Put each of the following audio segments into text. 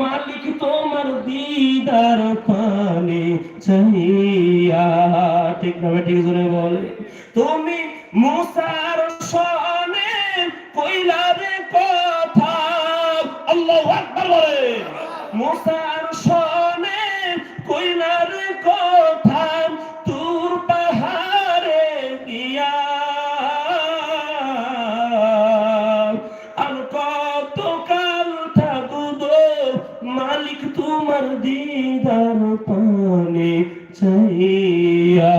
মালিক তোমার দিদার পানে চাইয়া ঠিক না ঠিক বলে। তুমি মুসার সনে দিদার পানে চাইয়া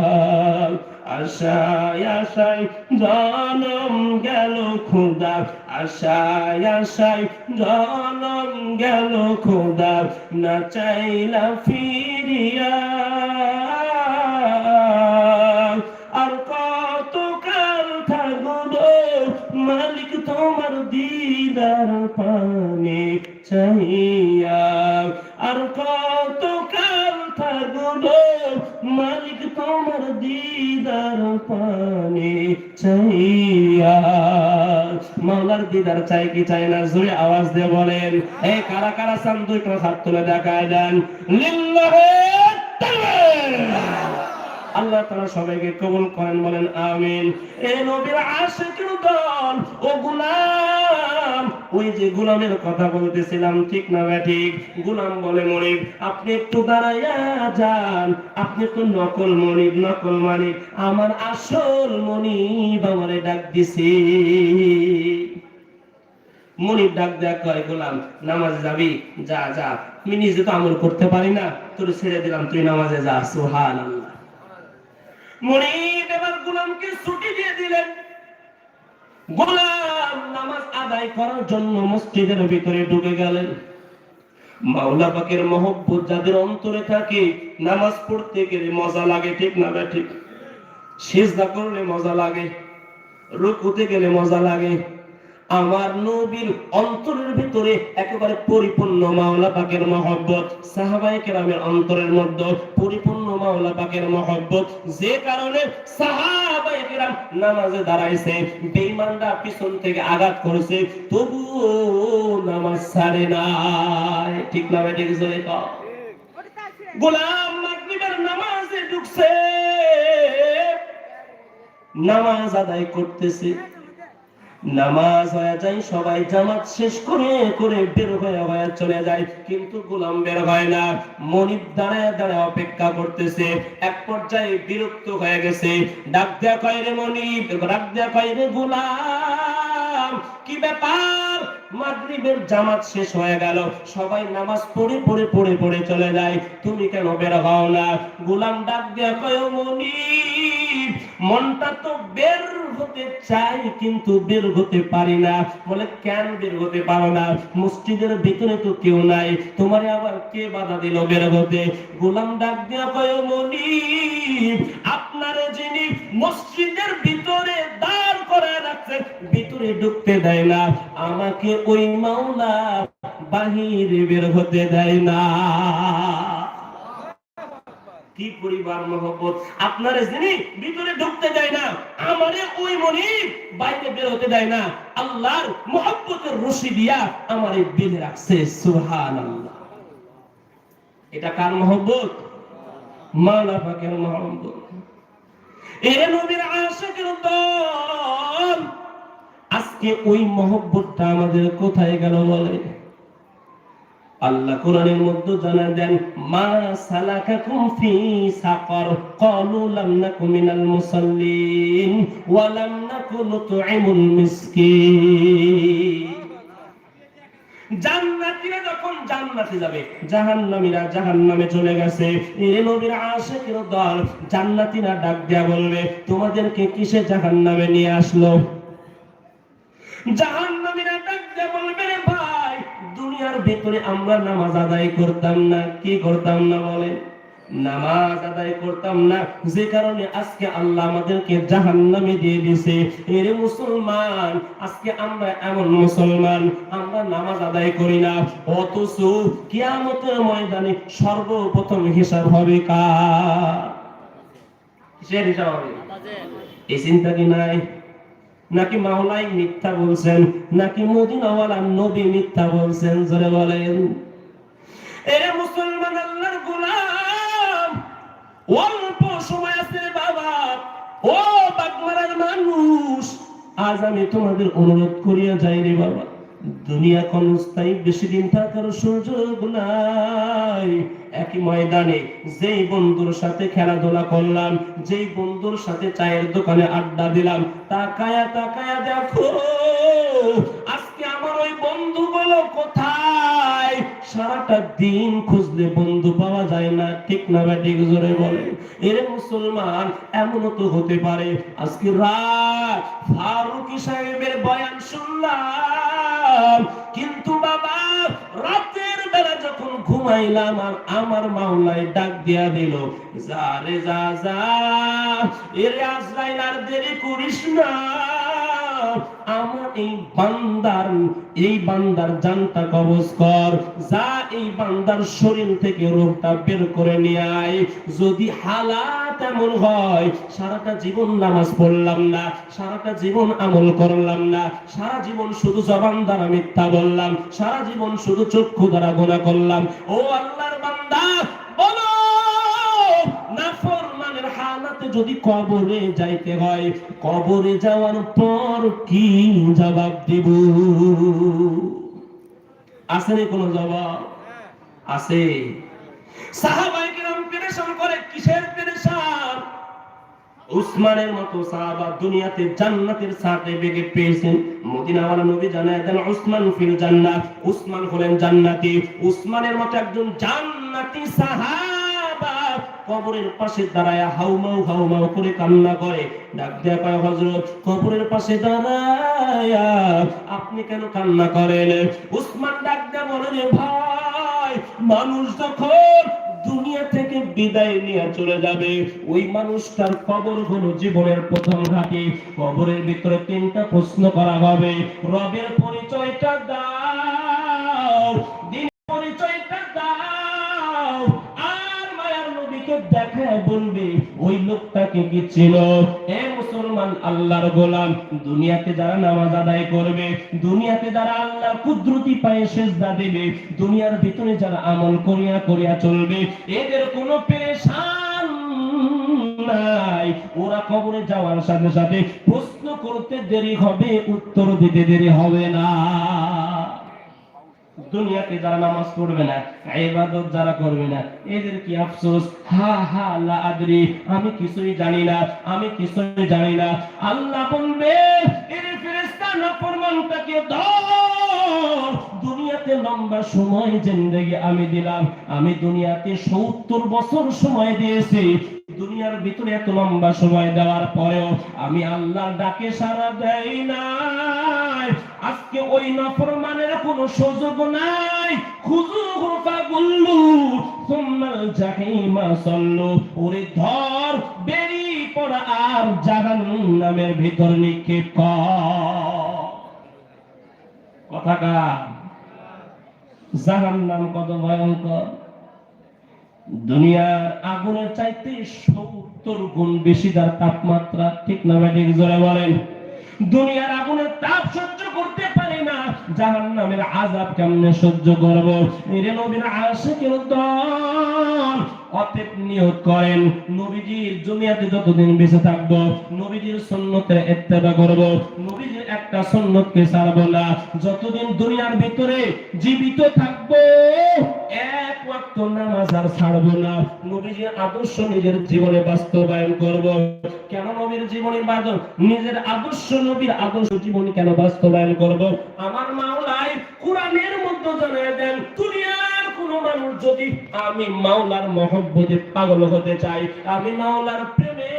আশায় আশায় জনম গেল খোদা আশায় আশায় জনম গেল খোদা না চাইলা ফিরিয়া। আর কতকাল থাকব মালিক তোমার দিদার পানে চাইয়া পানে চাইয়া। মাওলার দিদার চাই কি চাই না, জোরে আওয়াজ দিয়ে বলেন। এই কারা কারা চান, দুই হাত তুলে দেখায় দেন। লিল্লাহে আল্লাহ তারা সবাইকে কবুল করেন, বলেন আমিন। এ নবীর আশিকের দল, ও গুলাম, ওই যে গুলামের কথা বলতেছিলাম, ঠিক না ঠিক? গুলাম বলে মনিব, আপনি একটু দাঁড়াইয়া যান, আপনি তো নকল মনিব, নকল মানিক আমার আসল মনিব আমারে ডাক দিছে। মনিব ডাক দেয়া কয়, গোলাম, নামাজে যাবি? যা যা। আমি নিজে তো আমল করতে পারি না। তোর ছেড়ে দিলাম, তুই নামাজে যা। সুহান মনিব এবার গোলামকে ছুটি দিয়ে দিলেন। গোলাম নামাজ আদায় করার জন্য মসজিদের ভিতরে ঢুকে গেলেন। মাওলা পাকের মহব্বত যাদের অন্তরে থাকে, নামাজ পড়তে গেলে মজা লাগে, ঠিক না ঠিক? করলে মজা লাগে, রুকুতে গেলে মজা লাগে। আমার নবীর অন্তরের ভিতরে একেবারে পরিপূর্ণ মাওলা পাকের মহব্বত। সাহাবাই কেরামের অন্তরের মধ্যে পরিপূর্ণ মাওলা মহব্বত, যে কারণে সাহাবাই কেরাম নামাজে দাঁড়াইছে, বেঈমানরা পিছন থেকে আঘাত করেছে তবু নামাজ ছাড়ে নাই। ঠিক না ঠিক জোরে কও গোলাম মাগরিবের নামাজে ঢুকছে, নামাজ আদায় করতেছে। নামাজ হয়ে যায়, সবাই জামাত শেষ করে করে বের হয়ে হয়ে চলে যায়, কিন্তু গোলাম বের হয় না। মনিব দাঁড়ায় দাঁড়ায় অপেক্ষা করতেছে। এক পর্যায়ে বিরক্ত হয়ে গেছে। ডাক দেয়া কয় রে মনিব, ডাক দেয়া কয় রে গোলাম, কি ব্যাপার? মাগরিবের জামাত শেষ হয়ে গেল। সবাই নামাজ পড়ে পড়ে পড়ে পড়ে চলে যায়। তুমি কেন বের হও না? গোলাম ডাক দেয়া কয়, ও মনিব, মনটা তো বের হতে চাই কিন্তু বের হতে পারি না। বলে, কেন বের হতে পারো না? মসজিদের ভিতরে তো কেউ নাই। তোমারে আবার কে বাধা দিল বের হতে? গোলাম ডাক দেয়া কয়, ও মনিব, আপনারে যিনি মসজিদের ভিতরে দাঁড় করে রাখছে ভিতরে ঢুকতে দেয় না, আমাকে ওই মাওলা বাহিরে বের হতে দেয় না। কি পরিবার মহব্বত? আপনার যিনি ভিতরে ঢুকতে দেয় না, আমারে ওই মনি বাইরে বের হতে দেয় না। আল্লাহর মহব্বতের রশি দিয়া আমারে বেঁধে রাখছে সুহান এটা কার মহব্বত? মাওলা পাকের মহব্বত? এ নবীর আশিকের দল আজকে ওই মহব্বতটা আমাদের কোথায় গেল বলে? আল্লাহ কোরআনের মধ্যে জানা দেন, মা সালাকাকুম ফি সাকার। ক্বালু লাম নাকু মিনাল মুসাল্লিন ওয়া লাম নাকু নুতঈমুল মিসকিন। জান্নাতীরা যখন জান্নাতে যাবে, জাহান্নামীরা জাহান্নামে চলে গেছে। নবীর দল ডাক দেয়া বলবে, তোমাদেরকে কিসে জাহান্নামে নিয়ে আসলো? জাহান্নামীরা ডাক দেয়া বলবে, ভাই, দুনিয়ার ভিতরে আমরা নামাজ আদায় করতাম না, কি করতাম না বলেন? নামাজ আদায় করতাম না। যে কারণে আজকে আল্লাহ আমাদেরকে জাহান্নামে দিয়ে দিছে এর মুসলমান, আজকে আমরা এমন মুসলমান, আমরা নামাজ আদায় করি না। অথচ কিয়ামতের ময়দানে সর্বপ্রথম হিসাব হবে কার? হিসাব হবে? এই চিন্তা কি নাই? নাকি মাওলাই মিথ্যা বলছেন? নাকি মদিনাওয়ালা নবী মিথ্যা বলছেন? জোরে বলেন। এরে মুসলমান, আল্লাহর গোলাম। অল্প সময় আছে বাবা। ও বাগমারার মানুষ, আজ আমি তোমাদের অনুরোধ করিয়া যাই রে বাবা। দুনিয়া ক্ষণস্থায়ী বেশি দিন থাকার সুযোগ নাই। একই ময়দানে যেই বন্ধুর সাথে খেলাধুলা করলাম, যেই বন্ধুর সাথে চায়ের দোকানে আড্ডা দিলাম, তাকায়া তাকায়া দেখো, আজকে আমার ওই বন্ধু বলো কোথায়? সারাটা দিন খুঁজলে বন্ধু পাওয়া যায় না। ঠিক না বা ঠিক জোরে বলে এর মুসলমান তো হতে পারে। আজকে রাত ফারুকি সাহেবের বয়ান শুনলাম। কিন্তু বাবা, রাতের বেলা যখন ঘুমাইলাম আর আমার মাওলায় ডাক দিয়া দিল, যা রে, যা যা। এরে আজরাইল, আর দেরি করিস না। আমার এই বান্দার এই বান্দার জানটা কবজ কর। যা এই বান্দার শরীর থেকে রোগটা বের করে নিয়ে আয়। যদি হালাত এমন হয়, সারাটা জীবন নামাজ পড়লাম না, সারাটা জীবন আমল করলাম না, সারা জীবন শুধু জবান দ্বারা মিথ্যা বললাম, সারা জীবন শুধু চক্ষু দ্বারা গোনা করলাম, ও আল্লাহর বান্দা যদি কবরে যাইতে হয়, কবরে যাওয়ার পর কি জবাব দিব? আছে রে কোনো জবাব? আছে। পেরেশান করে কিসের পেরেশান? উসমানের মতো সাহাবা দুনিয়াতে জান্নাতের পেয়েছেন। মদিনাওয়ালা নবী জানায় উসমান ফিল জান্নাত। উসমান হলেন জান্নাতি। উসমানের মতো একজন জান্নাতি সাহাবা। কবরের পাশে দাঁড়ায় হাউমাউ হাউমাউ করে কান্না করে। ডাক দেয়া কয়, হযরত, কবরের পাশে দাঁড়ায় আপনি কেন কান্না করেন? উসমান ডাক দেয়া বলে, রে ভাই, মানুষ যখন দুনিয়া থেকে বিদায় নিয়ে চলে যাবে, ওই মানুষটার কবর হলো জীবনের প্রথম ঘাটি। কবরের ভিতরে তিনটা প্রশ্ন করা হবে। রবের পরিচয়টা দাও দিন পরিচয়টা দেখা বলবে, ওই লোকটাকে কি ছিল এ মুসলমান, আল্লাহর গোলাম, দুনিয়াতে যারা নামাজ আদায় করবে, দুনিয়াতে যারা কুদরতি পায়ে সেজদা দেবে, দুনিয়ার ভিতরে যারা আমল করিয়া করিয়া চলবে, এদের কোনো পেরেশান নাই। ওরা কবরে যাওয়ার সাথে সাথে প্রশ্ন করতে দেরি হবে, উত্তর দিতে দেরি হবে না। দুনিয়াতে যারা নামাজ পড়বে না, ইবাদত যারা করবে না, এদের কি আফসোস? হা হা, লা আদরি, আমি কিছুই জানি না, আমি কিছুই জানি না। আল্লাহ বলবে, এর ফেরেশতা নাফরমানটাকে ধর? দুনিয়াতে লম্বা সময় জিন্দেগি আমি দিলাম, আমি দুনিয়াতে সত্তর বছর সময় দিয়েছি। দুনিয়ার ভিতরে এত লম্বা সময় দেওয়ার পরেও আমি আল্লাহর ডাকে সাড়া দেই নাই। আজকে ওই নাফরমানের কোনো সুযোগ নাই। খুজুহু ফাগুল্লু, সুম্মাল জাহিমা সাল্লু। ওরে ধর বেরি পড়া আর জাহান্নামের ভিতর নিক্ষেপ কর। কথাটা জাহান্নাম কত ভয়ঙ্কর। দুনিয়ার আগুনের চাইতে সত্তর গুণ বেশি তার তাপমাত্রা। ঠিক না ব্যাটিক জোরে বলেন। দুনিয়ার আগুনের তাপ সহ্য করতে পারি না। জাহান নামের আজাব কেমনে সহ্য করব? এরে নবীর আশিকের দল নিয়োগ করেন। নবীজির দুনিয়াতে যতদিন বেঁচে থাকব, নবীজির সন্ন্যতের ইত্তেবা করব, নবীজির একটা সুন্নতকে ছাড়বো না যতদিন দুনিয়ার ভিতরে জীবিত থাকব, এক ওয়াক্ত নামাজ আর ছাড়বো না। নবীজির আদর্শ নিজের জীবনে বাস্তবায়ন করব। কেন নবীর জীবনের বাদল? নিজের আদর্শ নবীর আদর্শ জীবন কেন বাস্তবায়ন করব? আমার মাওলাই কোরআনের মধ্যে জানিয়ে দেন, দুনিয়ার কোন মানুষ যদি আমি মাওলার মহব্বতে পাগল হতে চাই, আমি মাওলার প্রেমে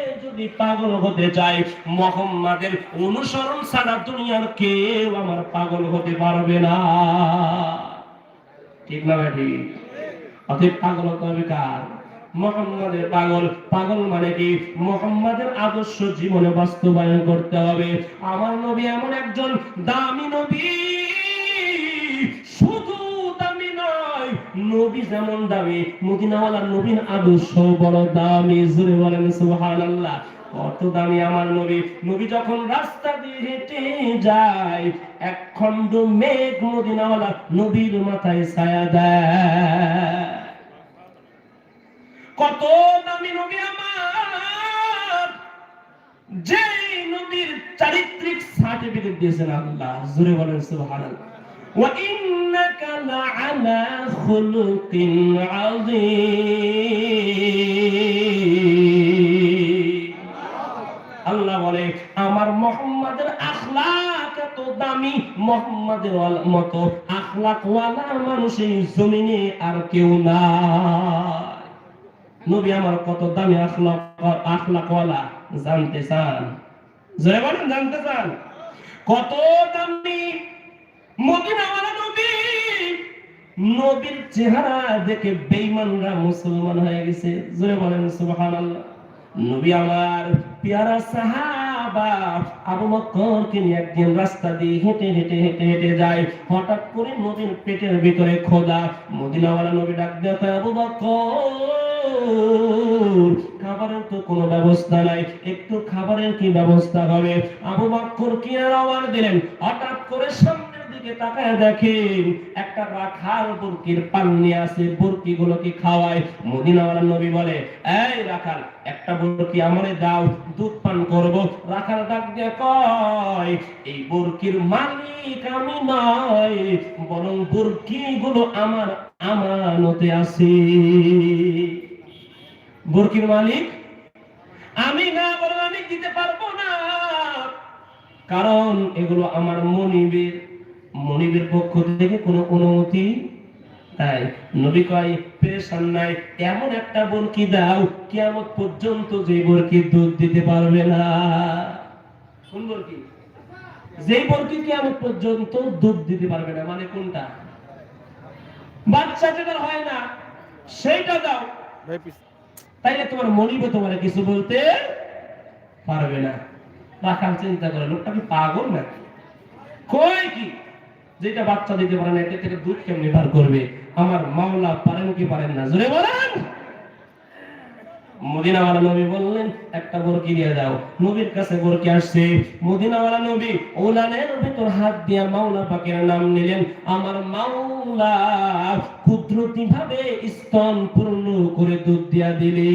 পাগল হতে চাই মোহাম্মদের অনুসরণ ছাড়া দুনিয়ার কেউ আমার পাগল হতে পারবে না। ঠিক না ভাই পাগল কার? মোহাম্মদের পাগল। পাগল মানে কি? মোহাম্মদের আদর্শ জীবনে বাস্তবায়ন করতে হবে। আমার নবী এমন একজন দামি নবী। নবী যেমন দামি, মদিনাওয়ালার নবীন আদর্শ বড় দামি, জুড়ে বলেন সুবহানাল্লাহ। কত দামি আমার নবী। নবী যখন রাস্তা দিয়ে হেঁটে যায়, এক খণ্ড মেঘ মদিনাওয়ালা নবীর মাথায় ছায়া দেয়। কত দামি নবী আমার। যে নবীর চারিত্রিক সার্টিফিকেট দিয়েছেন আল্লাহ জোরে বলেন সুবহানাল্লাহ। وإنك لعلى خلق عظيم আল্লাহ বলে আমার মোহাম্মদের আখলাক এত দামি মোহাম্মদের মতো আখলাক ওয়ালা মানুষ এই জমিনে আর কেউ নাই নবী আমার কত দামি আখলাক আখলাক ওয়ালা জানতে চান জোরে বলেন জানতে চান কত দামি নবীর চেহারা দেখে মুসলমান হয়ে গেছে। জোরে বলেন নবী আমার পেয়ারা সাহাবা আবু বকরকে নিয়ে একদিন রাস্তা দিয়ে হেঁটে হেঁটে হেঁটে হেঁটে যায়। হঠাৎ করে পেটের ভিতরে খোদা মদিনাওয়ালা নবী ডাক দেয় আবু খাবারের তো কোনো ব্যবস্থা নাই, একটু খাবারের কি ব্যবস্থা হবে? আবু বকর কি আওয়াজ দিলেন? হঠাৎ করে সামনের দিকে তাকায় দেখেন একটা রাখাল বুরকির পান নিয়ে আসে বুরকি গুলোকে খাওয়ায়। মদিনাওয়ালা নবী বলে, এই রাখাল, একটা বুরকি আমারে দাও, দুধ পান করব। রাখাল ডাক দিয়ে কয়, এই বুরকির মালিক আমি নয় বরং বুরকি গুলো আমার আমানতে আছে। বুরকির মালিক, আমি না বলে আমি দিতে পারব না, কারণ এগুলো আমার মনিবের মনিবের পক্ষ থেকে কোনো অনুমতি তাই নবী কয় পেরেশান নাই। এমন একটা বরকি দাও কিয়ামত পর্যন্ত যে বরকি দুধ দিতে পারবে না। কোন বরকি যে বরকি কিয়ামত পর্যন্ত দুধ দিতে পারবে না মানে কোনটা? বাচ্চা যেটা হয় না সেইটা দাও। তাইলে তোমার মনিবে তোমার কিছু বলতে পারবে না। রাখাল চিন্তা করে লোকটা কি পাগল নাকি? কই কি? যেটা বাচ্চা দিতে পারে না এটা থেকে দুধ কেমনি বার করবে? আমার মাওলা পারেন কি পারেন না? জোরে বলেন। মদিনাওয়ালা নবী বললেন, একটা বরকি দিয়ে দাও। নবীর কাছে বরকি আসছে। মদিনাওয়ালা নবী ওলানের ভিতর হাত দিয়া মাওলা পাকের নাম নিলেন। আমার মাওলা কুদরতি ভাবে স্তন পূর্ণ করে দুধ দিয়া দিলে।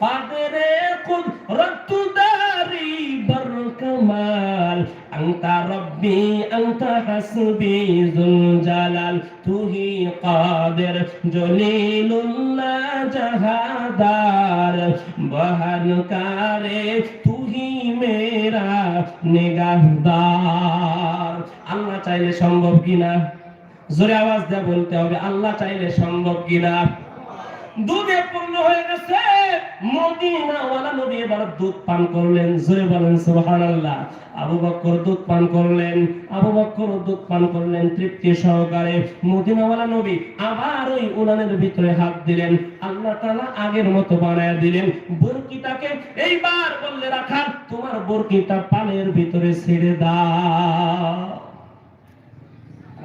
পাদরে কুদরত দারি বর কামাল আন্তা রব্বি, আন্তা হাসবি যুল জালাল তুহি কাদের, জলিলুল্লাহ জাহাদার, বহনকারে, তুহি মেরা নিগাহদার। আল্লাহ চাইলে সম্ভব কিনা? জোরে আওয়াজ দিয়ে বলতে হবে, আল্লাহ চাইলে সম্ভব কিনা? দুধে পূর্ণ হয়ে গেছে। মদিনাওয়ালা নবী এবার দুধ পান করলেন। জোরে বলেন, সুবহানাল্লাহ। আবু বকর দুধ পান করলেন। আবু বকর দুধ পান করলেন তৃপ্তি সহকারে। মদিনাওয়ালা নবী আবার ওই উনানের ভিতরে হাত দিলেন। আল্লাহ তাআলা আগের মতো বানায় দিলেন। বরকিটাকে এইবার বললে রাখা, তোমার বরকিটা পানের ভিতরে ছেড়ে দাও।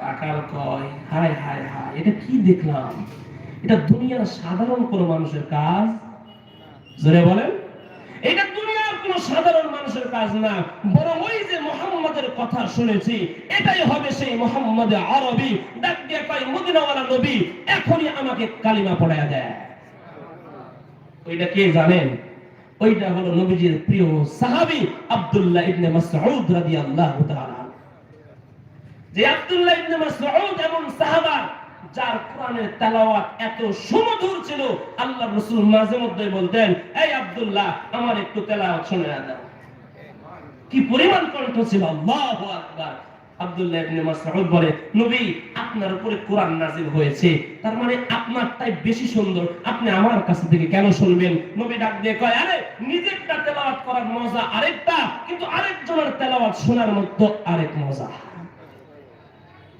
রাখাল কয়, হায় হায় হায়, এটা কি দেখলাম? এটা দুনিয়ার সাধারণ কোন মানুষের কাজ? জোরে বলেন। এটা দুনিয়ার কোন সাধারণ মানুষের কাজ না। বরং ওই যে মোহাম্মদের কথা শুনেছি, এটাই হবে সেই মোহাম্মদ আরবি। ডাক দিয়ে কয়, মদিনাওয়ালা নবী, এখনই আমাকে কালিমা পড়ায়া দেয়। ওইটা কে জানেন? ওইটা হলো নবীজির প্রিয় সাহাবি আব্দুল্লাহ ইবনে মাসউদ রাদিয়াল্লাহু তাআলা। যে আব্দুল্লাহ ইবনে মাসউদ এমন সাহাবা যার কোরআনের তেলাওয়াত এত সুমধুর ছিল, আল্লাহ রাসূল মাঝে মধ্যে বলতেন, এই আব্দুল্লাহ, আমার একটু তেলাওয়াত শুনে দাও। কি পরিমাণ কণ্ঠ ছিল আকবার। আব্দুল্লাহ ইবনে মাসউদ বলে, নবী, আপনার উপরে কোরআন নাযিল হয়েছে। তার মানে আপনারটাই বেশি সুন্দর। আপনি আমার কাছে থেকে কেন শুনবেন? নবী ডাক দিয়ে কয়, আরে, নিজেরটা তেলাওয়াত করার মজা আরেকটা, কিন্তু আরেকজনের তেলাওয়াত শোনার মতো আরেক মজা।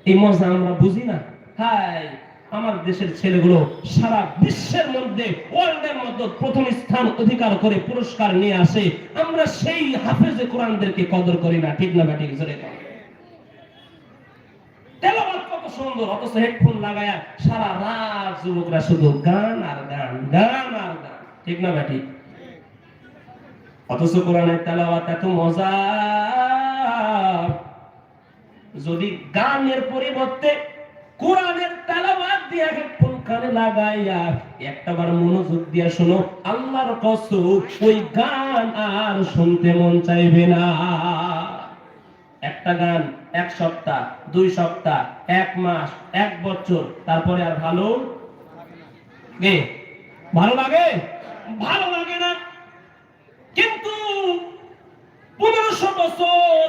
এই মজা আমরা বুঝি না। হাই আমার দেশের ছেলেগুলো সারা বিশ্বের মধ্যে ওয়ার্ল্ডের মধ্যে প্রথম স্থান অধিকার করে পুরস্কার নিয়ে আসে। আমরা সেই হাফেজে কোরআনদেরকে কদর করি না, ঠিক না ব্যাটিক জোরে সুন্দর হেডফোন সারা রাত যুবকরা শুধু গান আর গান গান আর গান, ঠিক না ব্যাটিক? অথচ কোরআনের তেলাওয়াত এত মজা যদি গানের পরিবর্তে কোরআনের তেলাওয়াত দিয়ে হেডফোন কানে লাগাইয়া একটাবার মনোযোগ দিয়া শোনো, আল্লাহর কসম, ওই গান আর শুনতে মন চাইবে না। একটা গান এক সপ্তাহ, দুই সপ্তাহ, এক মাস, এক বছর, তারপরে আর ভালো গে ভালো লাগে? ভালো লাগে না। কিন্তু পনেরোশো বছর